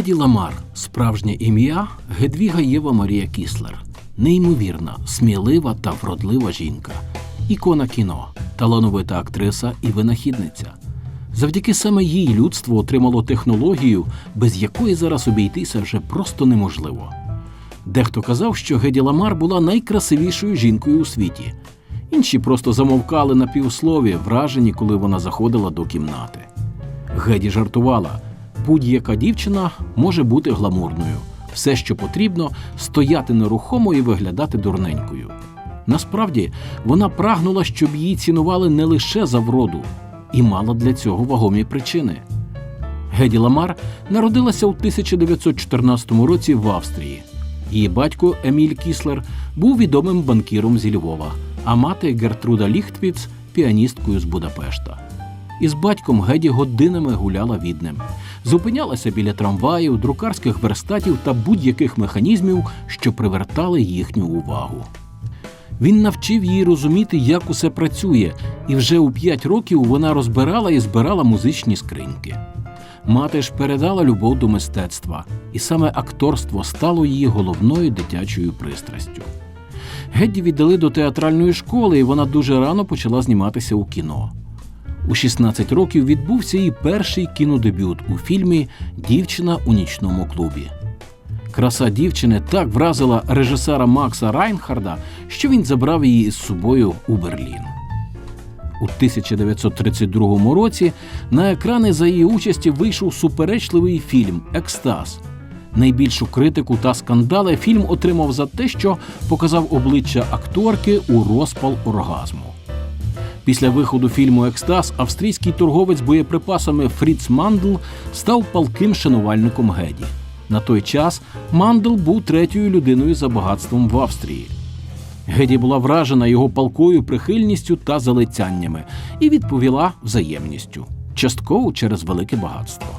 Геді Ламар, справжнє ім'я Гедвіга Єва Марія Кіслер. Неймовірна, смілива та вродлива жінка, ікона кіно, талановита актриса і винахідниця. Завдяки саме їй людство отримало технологію, без якої зараз обійтися вже просто неможливо. Дехто казав, що Геді Ламар була найкрасивішою жінкою у світі. Інші просто замовкали на півслові, вражені, коли вона заходила до кімнати. Геді жартувала: будь-яка дівчина може бути гламурною. Все, що потрібно, стояти нерухомо і виглядати дурненькою. Насправді, вона прагнула, щоб її цінували не лише за вроду, і мала для цього вагомі причини. Геді Ламар народилася у 1914 році в Австрії. Її батько Еміль Кіслер був відомим банкіром зі Львова, а мати Гертруда Ліхтвіц піаністкою з Будапешта. Із батьком Геді годинами гуляла від ним, зупинялася біля трамваїв, друкарських верстатів та будь-яких механізмів, що привертали їхню увагу. Він навчив її розуміти, як усе працює, і вже у п'ять років вона розбирала і збирала музичні скриньки. Мати ж передала любов до мистецтва, і саме акторство стало її головною дитячою пристрастю. Гедді віддали до театральної школи, і вона дуже рано почала зніматися у кіно. У 16 років відбувся її перший кінодебют у фільмі Дівчина у нічному клубі. Краса дівчини так вразила режисера Макса Райнхарда, що він забрав її із собою у Берлін. У 1932 році на екрани за її участі вийшов суперечливий фільм Екстаз. Найбільшу критику та скандали фільм отримав за те, що показав обличчя акторки у розпал оргазму. Після виходу фільму Екстаз австрійський торговець боєприпасами Фріц Мандл став палким шанувальником Геді. На той час Мандл був третьою людиною за багатством в Австрії. Геді була вражена його палкою прихильністю та залицяннями і відповіла взаємністю, частково через велике багатство.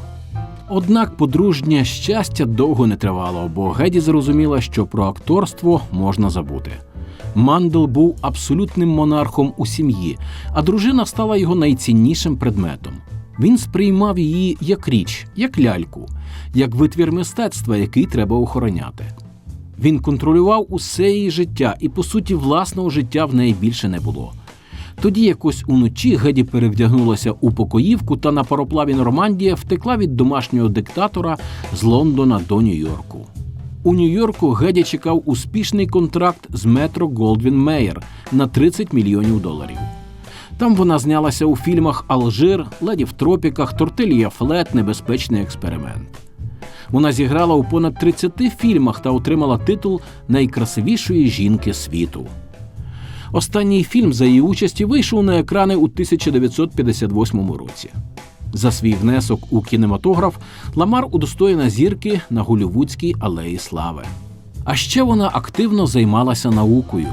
Однак подружнє щастя довго не тривало, бо Геді зрозуміла, що про акторство можна забути. Мандел був абсолютним монархом у сім'ї, а дружина стала його найціннішим предметом. Він сприймав її як річ, як ляльку, як витвір мистецтва, який треба охороняти. Він контролював усе її життя, і, по суті, власного життя в неї більше не було. Тоді якось уночі Геді перевдягнулася у покоївку та на пароплаві Нормандія втекла від домашнього диктатора з Лондона до Нью-Йорку. У Нью-Йорку Геді чекав успішний контракт з Метро Голдвін Мейер на 30 мільйонів доларів. Там вона знялася у фільмах Алжир, Леді в тропіках, Тортилья Флет, Небезпечний експеримент. Вона зіграла у понад 30 фільмах та отримала титул найкрасивішої жінки світу. Останній фільм за її участі вийшов на екрани у 1958 році. За свій внесок у кінематограф Ламар удостоєна зірки на Голівудській алеї Слави. А ще вона активно займалася наукою.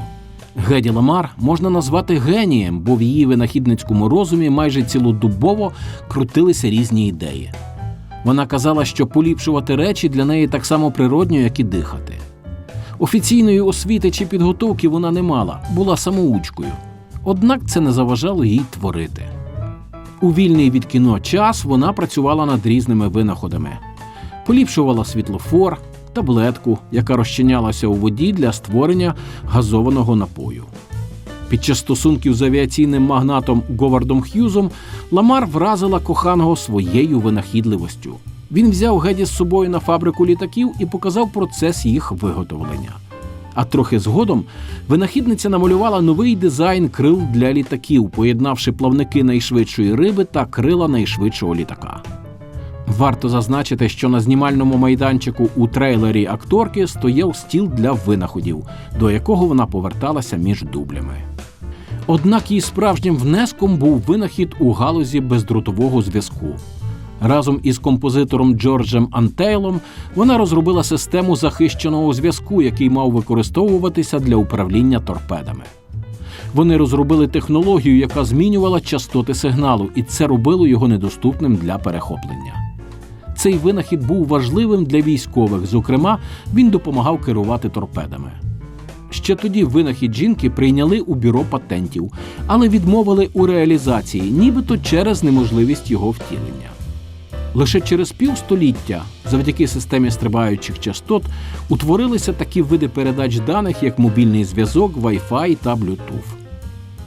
Геді Ламар можна назвати генієм, бо в її винахідницькому розумі майже цілодобово крутилися різні ідеї. Вона казала, що поліпшувати речі для неї так само природньо, як і дихати. Офіційної освіти чи підготовки вона не мала, була самоучкою. Однак це не заважало їй творити. У вільний від кіно час вона працювала над різними винаходами, поліпшувала світлофор, таблетку, яка розчинялася у воді для створення газованого напою. Під час стосунків з авіаційним магнатом Говардом Х'юзом Ламар вразила коханого своєю винахідливостю. Він взяв Геді з собою на фабрику літаків і показав процес їх виготовлення. А трохи згодом винахідниця намалювала новий дизайн крил для літаків, поєднавши плавники найшвидшої риби та крила найшвидшого літака. Варто зазначити, що на знімальному майданчику у трейлері акторки стояв стіл для винаходів, до якого вона поверталася між дублями. Однак її справжнім внеском був винахід у галузі бездротового зв'язку. Разом із композитором Джорджем Антейлом вона розробила систему захищеного зв'язку, який мав використовуватися для управління торпедами. Вони розробили технологію, яка змінювала частоти сигналу, і це робило його недоступним для перехоплення. Цей винахід був важливим для військових. Зокрема, він допомагав керувати торпедами. Ще тоді винахід жінки прийняли у бюро патентів, але відмовили у реалізації, нібито через неможливість його втілення. Лише через півстоліття Завдяки системі стрибаючих частот утворилися такі види передач даних, як мобільний зв'язок, Wi-Fi та Bluetooth.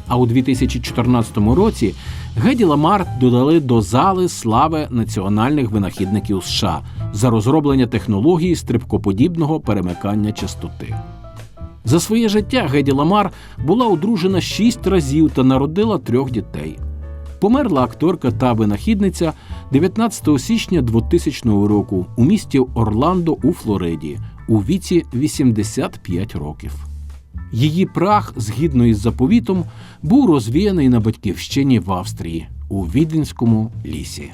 А у 2014 році Геді Ламар додали до зали слави національних винахідників США за розроблення технології стрибкоподібного перемикання частоти. За своє життя Геді Ламар була одружена шість разів та народила трьох дітей. Померла акторка та винахідниця 19 січня 2000 року у місті Орландо у Флориді у віці 85 років. Її прах, згідно із заповітом, був розвіяний на батьківщині в Австрії у Віденському лісі.